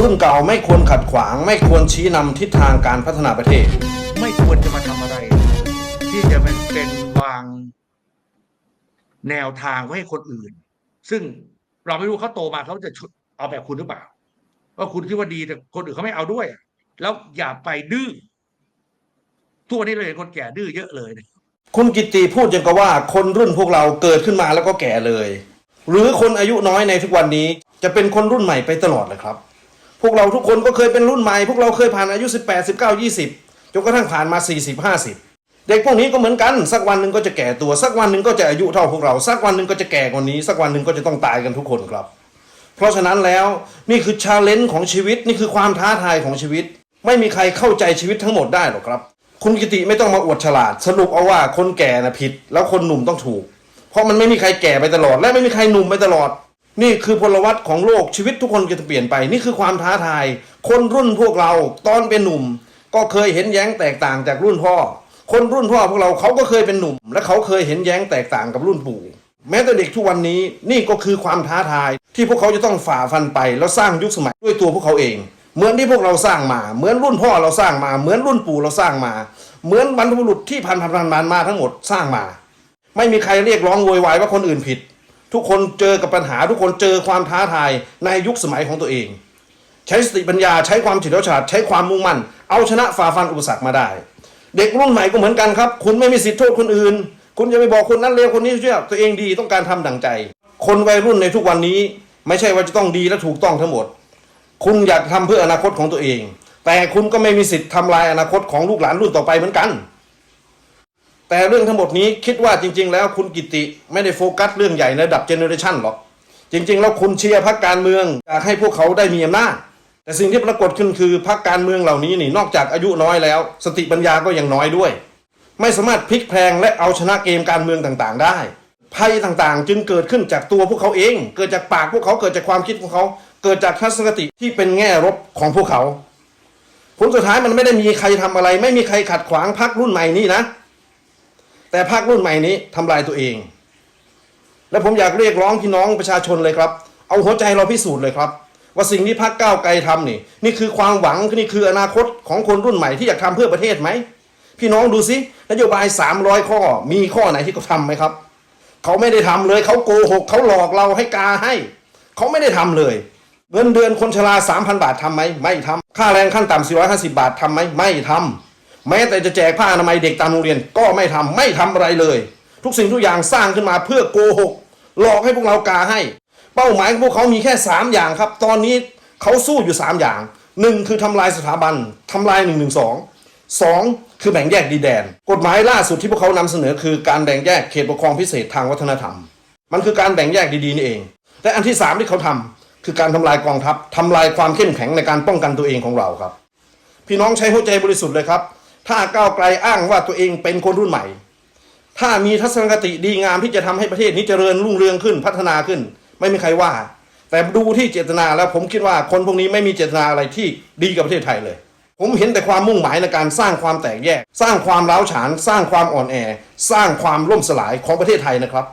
รุ่นเก่าไม่ควรขัดขวาง ไม่ควรชี้นำทิศทางการพัฒนาประเทศ ไม่ควรจะมาทำอะไร ที่จะเป็นเป็นวางแนวทางไว้ให้คนอื่น ซึ่งเราไม่รู้เขาโตมาเขาจะชุดเอาแบบคุณหรือเปล่าว่าคุณคิดว่าดีแต่คนอื่นเขาไม่เอาด้วยอะแล้วอย่าไปดื้อทุกวันนี้เราเห็นคนแก่ดื้อเยอะเลยนะคุณกิตติพูดอย่างกับว่าคนรุ่นพวกเราเกิดขึ้นมาแล้วก็แก่เลย หรือคนอายุน้อยในทุกวันนี้จะเป็นคนรุ่นใหม่ไปตลอดเลยครับ พวกเราทุกคนก็เคยเป็นรุ่นใหม่ พวกเราเคยผ่านอายุ 18 19 20 จนกระทั่งผ่านมา 40 50 เด็กพวกนี้ก็เหมือนกัน สักวันหนึ่งก็จะแก่ตัว สักวันหนึ่งก็จะอายุเท่าพวกเรา สักวันหนึ่งก็จะแก่กว่านี้ สักวันหนึ่งก็จะต้องตายกันทุกคนครับ เพราะฉะนั้นแล้วนี่คือชาเลนจ์ของชีวิตนี่คือความท้าทายของชีวิต ไม่มีใครเข้าใจชีวิตทั้งหมดได้หรอกครับ คุณกิติไม่ต้องมาอวดฉลาด สรุปเอาว่าคนแก่นะผิด แล้วคนหนุ่มต้องถูก เพราะมันไม่มีใครแก่ไปตลอด และไม่มีใครหนุ่มไปตลอด นี่คือพลวัตของโลกชีวิตทุกคนจะเปลี่ยนไป นี่คือความท้าทาย คนรุ่นพวกเราตอนเป็นหนุ่ม ก็เคยเห็นแย้งแตกต่างจากรุ่นพ่อ คนรุ่นพ่อพวกเราเขาก็เคยเป็นหนุ่ม และเขาเคยเห็นแย้งแตกต่างกับรุ่นปู่ แม้แต่เด็กทุกวันนี้นี่ก็คือความท้าทาย ที่พวกเขาจะต้องฝ่าฟันไป แล้วสร้างยุคสมัยด้วยตัวพวกเขาเอง เหมือนที่พวกเราสร้างมา เหมือนรุ่นพ่อเราสร้างมา เหมือนรุ่นปู่เราสร้างมา เหมือนบรรพบุรุษที่ผ่านผ่านผ่านมาทั้งหมดสร้างมา ไม่มีใครเรียกร้องโวยวายว่าคนอื่นผิด ทุกคนเจอกับปัญหา ทุกคนเจอความท้าทายในยุคสมัยของตัวเอง ใช้สติปัญญาใช้ความเฉลียวฉลาดใช้ความมุ่งมั่น เอาชนะฝ่าฟันอุปสรรคมาได้ เด็กรุ่นใหม่ก็เหมือนกันครับ คุณไม่มีสิทธิ์โทษคนอื่น คุณจะไปบอกคนนั้นเลวคนนี้เชื่อตัวเองดีต้องการทำดังใจ คนวัยรุ่นในทุกวันนี้ ไม่ใช่ว่าจะต้องดีและถูกต้องทั้งหมด คุณอยากทำเพื่ออนาคตของตัวเอง แต่คุณก็ไม่มีสิทธิ์ทำลายอนาคตของลูกหลานรุ่นต่อไปเหมือนกัน แต่เรื่องทั้งหมดนี้คิดว่าจริง ๆ แล้วคุณกิติไม่ได้โฟกัสเรื่องใหญ่ในระดับเจเนอเรชันหรอก จริง ๆ แล้วคุณเชียร์พรรคการเมืองอยากให้พวกเขาได้มีอำนาจแต่สิ่งที่ปรากฏขึ้นคือพรรคการเมืองเหล่านี้นี่นอกจากอายุน้อยแล้ว สติปัญญาก็ยังน้อยด้วย ไม่สามารถพลิกแพลงและเอาชนะเกมการเมืองต่างๆ ได้ภัยต่างๆ จึงเกิดขึ้นจากตัวพวกเขาเอง เกิดจากปากพวกเขาเกิดจากความคิดของเขา เกิดจากทัศนคติที่เป็นแง่ลบของพวกเขา ผลสุดท้ายมันไม่ได้มีใครทำอะไร ไม่มีใครขัดขวางพรรครุ่นใหม่นี้นะ แต่พรรครุ่นใหม่นี้ทำลายตัวเอง และผมอยากเรียกร้องพี่น้องประชาชนเลยครับ เอาหัวใจเราพิสูจน์เลยครับ ว่าสิ่งที่พรรคก้าวไกลทำนี่ นี่คือความหวังนี่คืออนาคตของคนรุ่นใหม่ที่อยากทำเพื่อประเทศไหมพี่น้องดูสินโยบาย 300 ข้อมีข้อไหนที่เขาทำไหมครับ เขาไม่ได้ทำเลยเขาโกหกเขาหลอกเราให้กาให้ เขาไม่ได้ทำเลยเงินเดือนคนชรา 3,000 บาททำไหมไม่ทำค่าแรงขั้นต่ำ450 บาททำไหมไม่ทำ แม้แต่จะแจกผ้าอนามัยเด็กตามโรงเรียนก็ไม่ทำไม่ทำอะไรเลย ทุกสิ่งทุกอย่างสร้างขึ้นมาเพื่อโกหกหลอกให้พวกเรากาให้ เป้าหมายของพวกเขามีแค่ 3 อย่างครับ ตอนนี้เขาสู้อยู่ 3 อย่าง 1 คือทำลายสถาบันทำลาย1นึสองคือแบ่งแยกดินแดน กฎหมายล่าสุดที่พวกเขานำเสนอคือการแบ่งแยกเขตปกครองพิเศษทางวัฒนธรรม มันคือการแบ่งแยกดีๆนี่เองแต่อันที่สามที่เขาทำคือการทำลายกองทัพทำลายความเข้มแข็งในการป้องกันตัวเองของเราครับ พี่น้องใช้หัวใจบริสุทธิ์เลยครับ ถ้าก้าวไกลอ้างว่าตัวเองเป็นคนรุ่นใหม่ ถ้ามีทัศนคติดีงามที่จะทำให้ประเทศนี้เจริญรุ่งเรืองขึ้นพัฒนาขึ้น ไม่มีใครว่า แต่ดูที่เจตนาแล้วผมคิดว่าคนพวกนี้ไม่มีเจตนาอะไรที่ดีกับประเทศไทยเลย ผมเห็นแต่ความมุ่งหมายในการสร้างความแตกแยก สร้างความร้าวฉาน สร้างความอ่อนแอ สร้างความล่มสลายของประเทศไทยนะครับ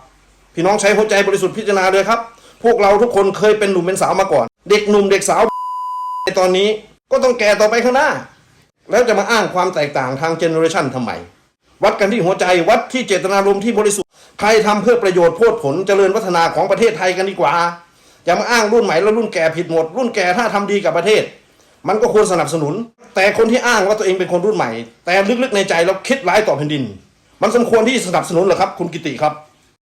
พี่น้องใช้หัวใจบริสุทธิ์พิจารณาเลยครับ พวกเราทุกคนเคยเป็นหนุ่มเป็นสาวมาก่อน เด็กหนุ่มเด็กสาวในตอนนี้ก็ต้องแก่ต่อไปข้างหน้า แล้วจะมาอ้างความแตกต่างทางเจเนอเรชันทำไม วัดกันที่หัวใจวัดที่เจตนารมณ์ที่บริสุทธิ์ใครทำเพื่อประโยชน์โพดผลเจริญวัฒนาของประเทศไทยกันดีกว่าอย่ามาอ้างรุ่นใหม่แล้วรุ่นแก่ผิดหมด รุ่นแก่ถ้าทำดีกับประเทศ มันก็ควรสนับสนุน แต่คนที่อ้างว่าตัวเองเป็นคนรุ่นใหม่ แต่ลึกๆในใจเราคิดร้ายต่อแผ่นดิน มันสมควรที่จะสนับสนุนเหรอครับ คุณกิติครับ